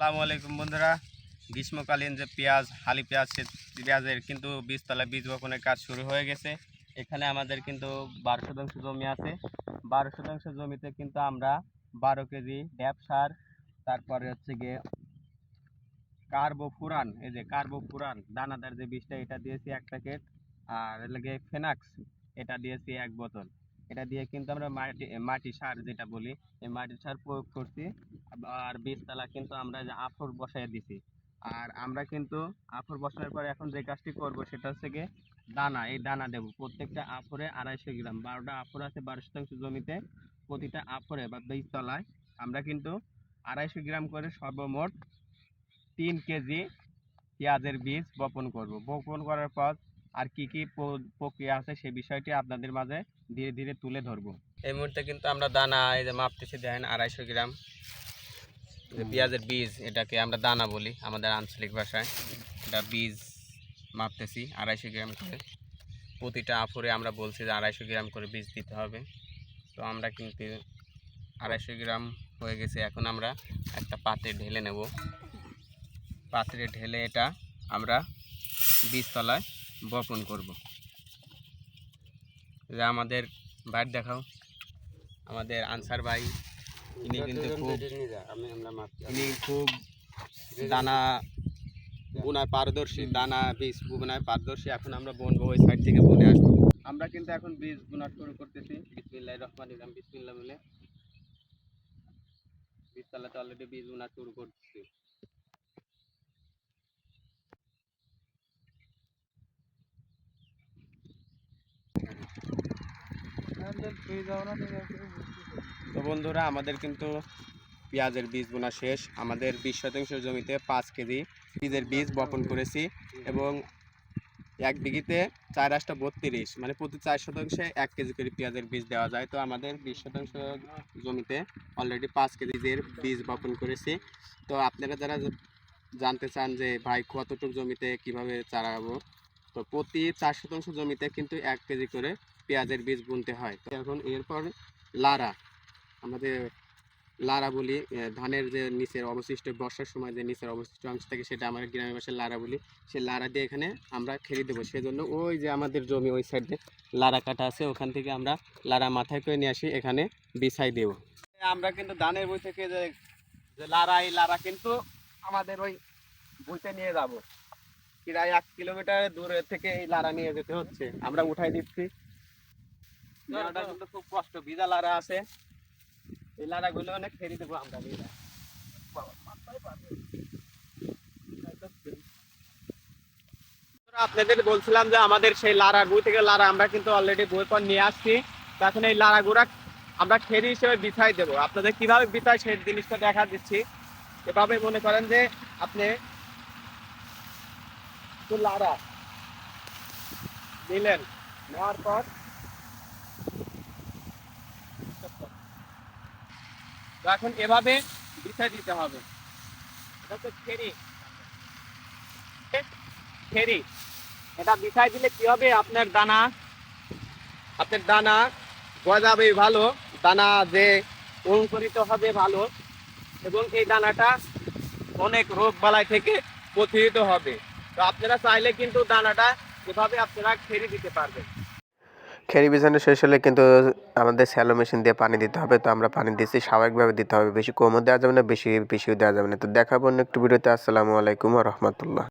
আসসালামু আলাইকুম বন্ধুরা। গ্রীষ্মকালীন যে পেঁয়াজ, হালি পেঁয়াজ, সে পেঁয়াজের কিন্তু বীজতলা বীজ বপনের কাজ শুরু হয়ে গেছে। এখানে আমাদের কিন্তু বারো শতাংশ জমি আছে। বারো শতাংশ জমিতে কিন্তু আমরা বারো কেজি ড্যাপ সার তারপরে হচ্ছে গিয়ে কার্বো ফুরান এই যে কার্বো ফুরান দানাদার যে বীজটা এটা দিয়েছি এক প্যাকেট, আর লাগে ফেনাক্স, এটা দিয়েছি এক বোতল। এটা দিয়ে কিন্তু আমরা মাটি মাটি সার যেটা বলি, এই মাটি সার প্রয়োগ করছি। আর বীজতলা কিন্তু আমরা আফর বসায় দিছি। আর আমরা কিন্তু আফর বসানোর পরে এখন যে কাজটি করব সেটা হচ্ছে গিয়ে দানা, এই দানা দেব। প্রত্যেকটা আফরে আড়াইশো গ্রাম, বারোটা আফর আছে বারো শতাংশ জমিতে প্রতিটা আফরে বা বীজতলায় আমরা কিন্তু আড়াইশো গ্রাম করে সর্বমোট তিন কেজি পেঁয়াজের বীজ বপন করব। বপন করার পর আর কি কি প্রক্রিয়া আছে সে বিষয়টি আপনাদের মাঝে ধীরে ধীরে তুলে ধরব। এই মুহূর্তে কিন্তু আমরা দানা, এই যে মাপতেছি দেখেন আড়াইশো গ্রাম। পেঁয়াজের বীজ, এটাকে আমরা দানা বলি আমাদের আঞ্চলিক ভাষায়। এটা বীজ মাপতেছি আড়াইশো গ্রাম করে। প্রতিটা আফরে আমরা বলছি যে আড়াইশো গ্রাম করে বীজ দিতে হবে। তো আমরা কিন্তু আড়াইশো গ্রাম হয়ে গেছে। এখন আমরা একটা পাত্রে ঢেলে নেব। পাত্রে ঢেলে এটা আমরা বীজতলায় বপন করব। যে আমাদের বাইর দেখাও। আমাদের আনসার ভাই ইনি কিন্তু খুব ইনি খুব দানা বোনায় পারদর্শী দানা বীজ বোনায় পারদর্শী। এখন আমরা বনবো ওই সাইড থেকে বনে আসব। আমরা কিন্তু এখন বীজ বোনা শুরু করতেছি। বিসমিল্লাহ রহমান ইরাম বিসমিল্লাহ বলে। বীজতলাতে অলরেডি বীজ বোনা শুরু করতেছি তো বন্ধুরা, আমাদের কিন্তু পেঁয়াজের বীজ বোনা শেষ। আমাদের বিশ শতাংশ জমিতে পাঁচ কেজি বীজের বীজ বপন করেছি এবং এক বিঘিতে চার আটটা বত্রিশ মানে প্রতি চার শতাংশে এক কেজি করে পেঁয়াজের বীজ দেওয়া যায়। তো আমাদের বিশ শতাংশ জমিতে অলরেডি পাঁচ কেজির বীজ বপন করেছি। তো আপনারা যারা জানতে চান যে, ভাই, কতটুকু জমিতে কীভাবে চারাবো তো প্রতি চার শতাংশ জমিতে কিন্তু এক কেজি করে পেঁয়াজের বীজ বুনতে হয়। তো এখন এরপর লারা, আমাদের লারা বলি ধানের যে নিচের অবশিষ্ট, বর্ষার সময় যে নিচের অবশিষ্ট অংশ থাকে সেটা আমার গ্রামের ভাষায় লারা বলি। সেই লারা দিয়ে এখানে আমরা খেলি দেবো। সেজন্য ওই যে আমাদের জমি ওই সাইডে লারা কাটা আছে, ওখান থেকে আমরা লারা মাথায় করে নিয়ে আসি, এখানে বিছাই দেব। আমরা কিন্তু ধানের বই থেকে যে লারা, এই লারা কিন্তু আমাদের ওই বইতে নিয়ে যাব। প্রায় এক কিলোমিটার দূরে থেকে এই লারা নিয়ে যেতে হচ্ছে। আমরা উঠাই দিচ্ছি। লারাটা কিন্তু খুব কষ্ট। ভিজা লারা আছে। এই লারা গুলো অনেক ফেরি দেবো আমরা ভিজা আপনাদের বলছিলাম যে আমাদের সেই লারা গু থেকে লারা আমরা কিন্তু অলরেডি বই পর নিয়ে আসছি। এখন এই লারা গুড়া আমরা খেরি হিসেবে বিছাই দেবো। আপনাদের কীভাবে বিছাই সেই জিনিসটা দেখা দিচ্ছি। এভাবে মনে করেন যে আপনি লারা নিলেন, নেওয়ার পর এখন এভাবে বিছাই দিতে হবে। খেরি খেরি এটা বিছাই দিলে কি হবে? আপনার দানা আপনার দানা গজাবে ভালো। দানা যে অঙ্কুরিত হবে ভালো। এবং এই দানাটা অনেক রোগ বালাই থেকে প্রতিহিত হবে। তো আপনারা চাইলে কিন্তু দানাটা এভাবে আপনারা খেরি দিতে পারবেন। খেরি বিছানো শেষ হলে কিন্তু আমাদের স্যালো মেশিন দিয়ে পানি দিতে হবে। তো আমরা পানি দিচ্ছি স্বাভাবিকভাবে দিতে হবে। বেশি কমও দেওয়া যাবে না, বেশি, বেশিও দেওয়া যাবে না। তো দেখাবো অন্য একটু ভিডিওতে। আসসালামু আলাইকুম রহমতুল্লাহ।